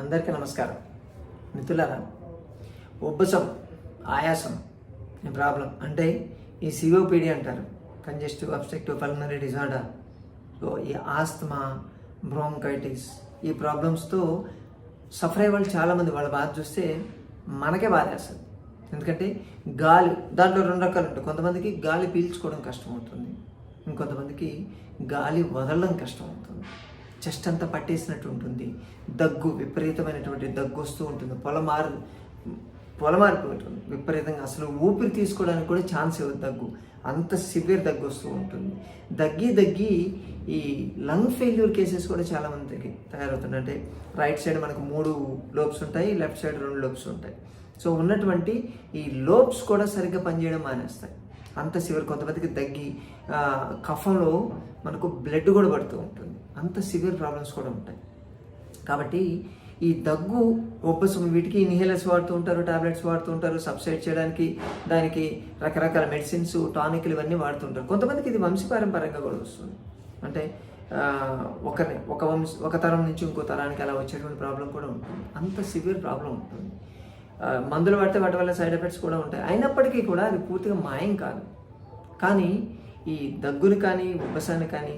అందరికీ నమస్కారం. మిత్రులారా ఉబ్బసం ఆయాసం ప్రాబ్లం అంటే ఈ సిఓపిడి అంటారు. Congestive obstructive pulmonary disorder. So ఈ ఆస్తమా బ్రోంకైటిస్ ఈ ప్రాబ్లమ్స్తో సఫర్ అయ్యే వాళ్ళు చాలామంది. వాళ్ళ బాధ చూస్తే మనకే బాధేస్తుంది ఎందుకంటే గాలి దాంట్లో రెండు రకాలు ఉంటాయి. కొంతమందికి గాలి పీల్చుకోవడం కష్టం అవుతుంది ఇంకొంతమందికి గాలి వదలడం కష్టం అవుతుంది చెస్ట్ అంతా పట్టేసినట్టు ఉంటుంది. దగ్గు విపరీతమైనటువంటి దగ్గు వస్తూ ఉంటుంది. పొలమారు పొలమారిపోతుంది విపరీతంగా అసలు ఊపిరి తీసుకోవడానికి కూడా ఛాన్స్ ఇవ్వదు దగ్గు. అంత సివియర్ దగ్గు వస్తూ ఉంటుంది. దగ్గి దగ్గి ఈ లంగ్ ఫెయిల్యూర్ కేసెస్ కూడా చాలామందికి తయారవుతుంది అంటే రైట్ సైడ్ మనకు మూడు లోబ్స్ ఉంటాయి లెఫ్ట్ సైడ్ రెండు లోబ్స్ ఉంటాయి. సో ఉన్నటువంటి ఈ లోబ్స్ కూడా సరిగ్గా పనిచేయడం మానేస్తాయి. అంత సివియర్ కొంతమందికి దగ్గి కఫంలో మనకు బ్లడ్ కూడా పడుతూ ఉంటుంది. అంత సివియర్ ప్రాబ్లమ్స్ కూడా ఉంటాయి. కాబట్టి ఈ దగ్గు ఒబ్బసం వీటికి ఇన్హేలర్స్ వాడుతూ ఉంటారు టాబ్లెట్స్ వాడుతూ ఉంటారు సబ్సైడ్ చేయడానికి దానికి రకరకాల మెడిసిన్స్ టానిక్లు ఇవన్నీ వాడుతుంటారు కొంతమందికి ఇది వంశపారంపరంగా కూడా వస్తుంది. అంటే ఒకరి ఒక వంశ ఒక తరం నుంచి ఇంకో తరానికి అలా వచ్చేటువంటి ప్రాబ్లం కూడా ఉంటుంది. అంత సివియర్ ప్రాబ్లం ఉంటుంది. మందులు పడితే వాటి వల్ల సైడ్ ఎఫెక్ట్స్ కూడా ఉంటాయి. అయినప్పటికీ కూడా అది పూర్తిగా మాయం కాదు. కానీ ఈ దగ్గుని కానీ ఉబ్బసాన్ని కానీ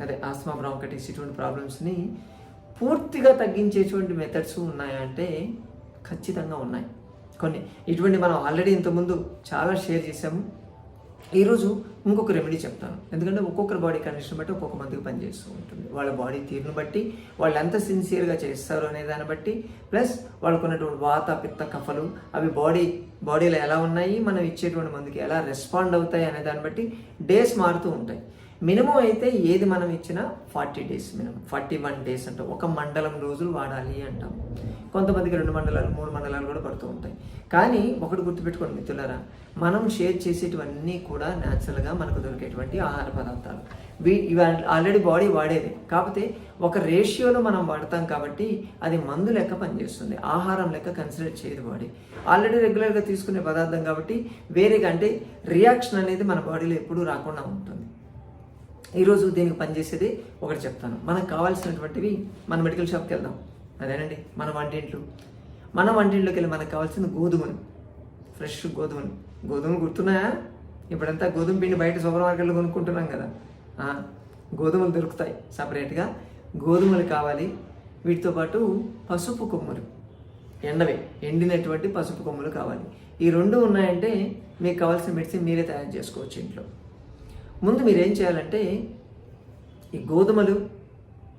అదే ఆస్మా బ్రాంకటిస్ ఇటువంటి ప్రాబ్లమ్స్ని పూర్తిగా తగ్గించేటువంటి మెథడ్స్ ఉన్నాయంటే ఖచ్చితంగా ఉన్నాయి. కొన్ని ఇటువంటి మనం ఆల్రెడీ ఇంతకుముందు చాలా షేర్ చేసాము ఈరోజు ఇంకొక రెమెడీ చెప్తాను. ఎందుకంటే ఒక్కొక్కరి బాడీ కండిషన్ బట్టి ఒక్కొక్క మందికి పనిచేస్తూ ఉంటుంది. వాళ్ళ బాడీ తీరును బట్టి వాళ్ళు ఎంత సిన్సియర్గా చేస్తారు అనే దాన్ని బట్టి ప్లస్ వాళ్ళకు ఉన్నటువంటి వాత పిత్త కఫలు అవి బాడీ బాడీలో ఎలా ఉన్నాయి మనం ఇచ్చేటువంటి మందుకి ఎలా రెస్పాండ్ అవుతాయి అనే దాన్ని బట్టి డేస్ మారుతూ ఉంటాయి. మినిమం అయితే ఏది మనం ఇచ్చినా forty days minimum. Forty one days అంటాం. ఒక మండలం రోజులు వాడాలి అంటాం. కొంతమందికి రెండు మండలాలు మూడు మండలాలు కూడా పడుతూ ఉంటాయి. కానీ ఒకటి గుర్తుపెట్టుకోండి మిత్రులారా మనం షేర్ చేసేటివన్నీ కూడా న్యాచురల్గా మనకు దొరికేటువంటి ఆహార పదార్థాలు. వీ ఇవి ఆల్రెడీ బాడీ వాడేది. కాకపోతే ఒక రేషియోలో మనం వాడతాం కాబట్టి అది మందు లెక్క పనిచేస్తుంది. ఆహారం లెక్క కన్సిడర్ చేయదు బాడీ. ఆల్రెడీ రెగ్యులర్గా తీసుకునే పదార్థం కాబట్టి వేరేగా అంటే రియాక్షన్ అనేది మన బాడీలో ఎప్పుడూ రాకుండా ఉంటుంది. ఈరోజు దీనికి పనిచేసేది? ఒకటి చెప్తాను. మనకు కావాల్సినటువంటివి మన మెడికల్ షాప్కి వెళ్దాం. అదేనండి? మన వంటింట్లు. మన వంటింట్లోకి వెళ్ళి మనకు కావాల్సిన గోధుమలు ఫ్రెష్ గోధుమలు గోధుమలు గుర్తున్నాయా? ఇప్పుడంతా గోధుమ పిండి బయట సూపర్ మార్కెట్లో కొనుక్కుంటున్నాం కదా. గోధుమలు దొరుకుతాయి సపరేట్గా. గోధుమలు కావాలి. వీటితో పాటు పసుపు కొమ్ములు. ఎండవే. ఎండినటువంటి పసుపు కొమ్ములు కావాలి. ఈ రెండు ఉన్నాయంటే మీకు కావాల్సిన మెడిసిన్ మీరే తయారు చేసుకోవచ్చు ఇంట్లో. ముందు మీరు ఏం చేయాలంటే ఈ గోధుమలు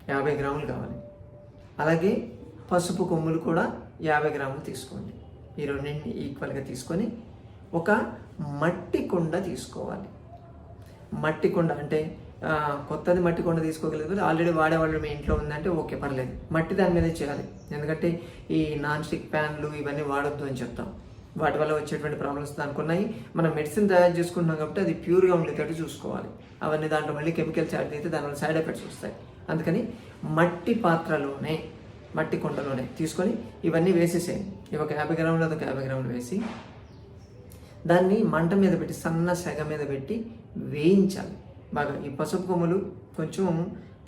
యాభై గ్రాములు కావాలి. అలాగే పసుపు కొమ్ములు కూడా యాభై గ్రాములు తీసుకోండి. ఈ రెండింటిని ఈక్వల్గా తీసుకొని ఒక మట్టి కుండ తీసుకోవాలి. మట్టి కుండ అంటే కొత్తది మట్టి కుండ తీసుకోగలిగితే ఆల్రెడీ వాడేవాళ్ళు మీ ఇంట్లో ఉందంటే ఓకే పర్లేదు. మట్టి దాని మీదే చేయాలి. ఎందుకంటే ఈ నాన్ స్టిక్ ప్యాన్లు ఇవన్నీ వాడొద్దు అని చెప్తాం. వాటి వల్ల వచ్చేటువంటి ప్రాబ్లమ్స్ దానికి ఉన్నాయి మనం మెడిసిన్ తయారు చేసుకుంటున్నాం కాబట్టి అది ప్యూర్గా ఉండేటట్టు చూసుకోవాలి. అవన్నీ దాంట్లో మళ్ళీ కెమికల్స్ యాడ్ అయితే దానివల్ల సైడ్ ఎఫెక్ట్స్ వస్తాయి. అందుకని మట్టి పాత్రలోనే మట్టి కుండలోనే తీసుకొని ఇవన్నీ వేసేసేయండి. ఇవి ఒక యాభై గ్రాములు అదొక యాభై గ్రాములు వేసి దాన్ని మంట మీద పెట్టి సన్న సెగ మీద పెట్టి వేయించాలి. బాగా ఈ పసుపు కొమ్ములు కొంచెం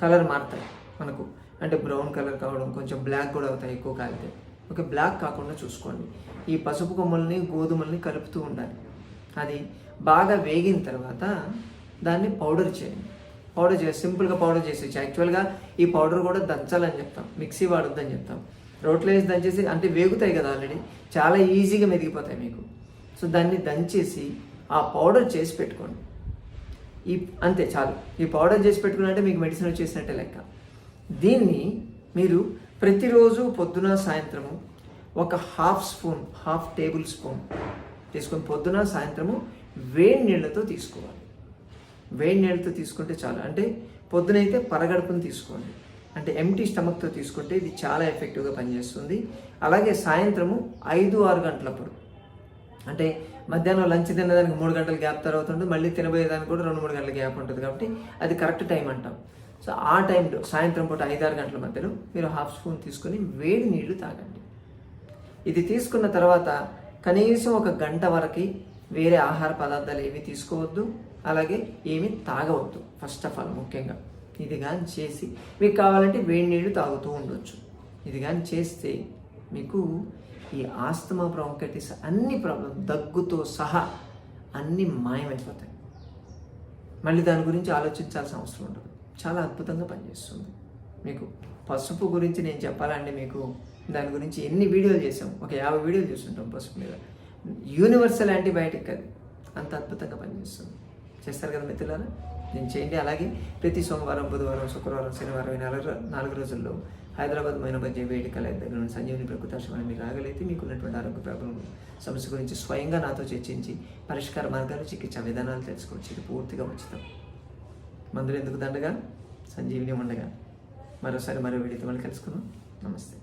కలర్ మారుతాయి మనకు. అంటే బ్రౌన్ కలర్ కావడం కొంచెం బ్లాక్ కూడా అవుతాయి ఎక్కువ కాలితే. ఓకే బ్లాక్ కాకుండా చూసుకోండి. ఈ పసుపు కొమ్మల్ని గోధుమల్ని కలుపుతూ ఉండాలి. అది బాగా వేగిన తర్వాత దాన్ని పౌడర్ చేయండి. పౌడర్ చేసి సింపుల్గా పౌడర్ చేసేసి యాక్చువల్గా ఈ పౌడర్ కూడా దంచాలని చెప్తాం. మిక్సీ వాడొద్దని చెప్తాం. రోట్లో వేసి దంచేసి అంటే వేగుతాయి కదా ఆల్రెడీ చాలా ఈజీగా మెదిగిపోతాయి మీకు. సో దాన్ని దంచేసి ఆ పౌడర్ చేసి పెట్టుకోండి. ఈ అంతే చాలు. ఈ పౌడర్ చేసి పెట్టుకున్నట్టే మీకు మెడిసిన్ వచ్చేసినట్టే లెక్క. దీన్ని మీరు ప్రతిరోజు పొద్దున సాయంత్రము ఒక half spoon half tablespoon తీసుకొని పొద్దున సాయంత్రము వేడి నీళ్ళతో తీసుకోవాలి. వేడి నీళ్ళతో తీసుకుంటే చాలు. అంటే పొద్దునైతే పరగడుపుని తీసుకోండి. అంటే ఎంటీ స్టమక్తో తీసుకుంటే ఇది చాలా ఎఫెక్టివ్గా పనిచేస్తుంది. అలాగే సాయంత్రము ఐదు ఆరు గంటలప్పుడు. అంటే మధ్యాహ్నం లంచ్ తినడానికి మూడు గంటల గ్యాప్ తర్వాత ఉంటుంది. మళ్ళీ తినబోయేదానికి కూడా రెండు మూడు గంటల గ్యాప్ ఉంటుంది కాబట్టి అది కరెక్ట్ టైం అంటాం. సో ఆ టైంలో సాయంత్రం పూట ఐదారు గంటల మధ్యలో మీరు హాఫ్ స్పూన్ తీసుకొని వేడి నీళ్ళు తాగండి. ఇది తీసుకున్న తర్వాత కనీసం ఒక గంట వరకు వేరే ఆహార పదార్థాలు ఏవి తీసుకోవద్దు అలాగే ఏమి తాగవద్దు ఫస్ట్ ఆఫ్ ఆల్ ముఖ్యంగా. ఇది కానీ చేసి మీకు కావాలంటే వేడి నీళ్ళు తాగుతూ ఉండొచ్చు. ఇది కానీ చేస్తే మీకు ఈ ఆస్తమా బ్రాంకైటిస్ అన్ని ప్రాబ్లం దగ్గుతో సహా అన్నీ మాయమైపోతాయి. మళ్ళీ దాని గురించి ఆలోచించాల్సిన అవసరం ఉండదు. చాలా అద్భుతంగా పనిచేస్తుంది. మీకు పసుపు గురించి నేను చెప్పాలంటే మీకు దాని గురించి ఎన్ని వీడియోలు చేసాం ఒక యాభై వీడియోలు చూస్తుంటాం పసుపు మీద. యూనివర్సల్ యాంటీబయాటిక్ అది. అంత అద్భుతంగా పనిచేస్తుంది. చేస్తారు కదా మిత్రులారా? నేను చేయండి. అలాగే ప్రతి సోమవారం బుధవారం శుక్రవారం శనివారం ఈ నాలుగు నాలుగు రోజుల్లో హైదరాబాద్ మైనబజ్జే వేడుకల దగ్గర నుండి సంజీవని ప్రకృతాశ్రమాన్ని మీరు రాగలైతే మీకు ఉన్నటువంటి ఆరోగ్య ప్రాబ్లం సమస్య గురించి స్వయంగా నాతో చర్చించి పరిష్కార మార్గాలు చికిత్స విధానాలు తెలుసుకోవచ్చు. ఇది పూర్తిగా ఉచితం. మందులు ఎందుకు దండగా? సంజీవిని ఉండగా మరోసారి మరో వీడియోతో మళ్ళీ కలుసుకుందాం. నమస్తే.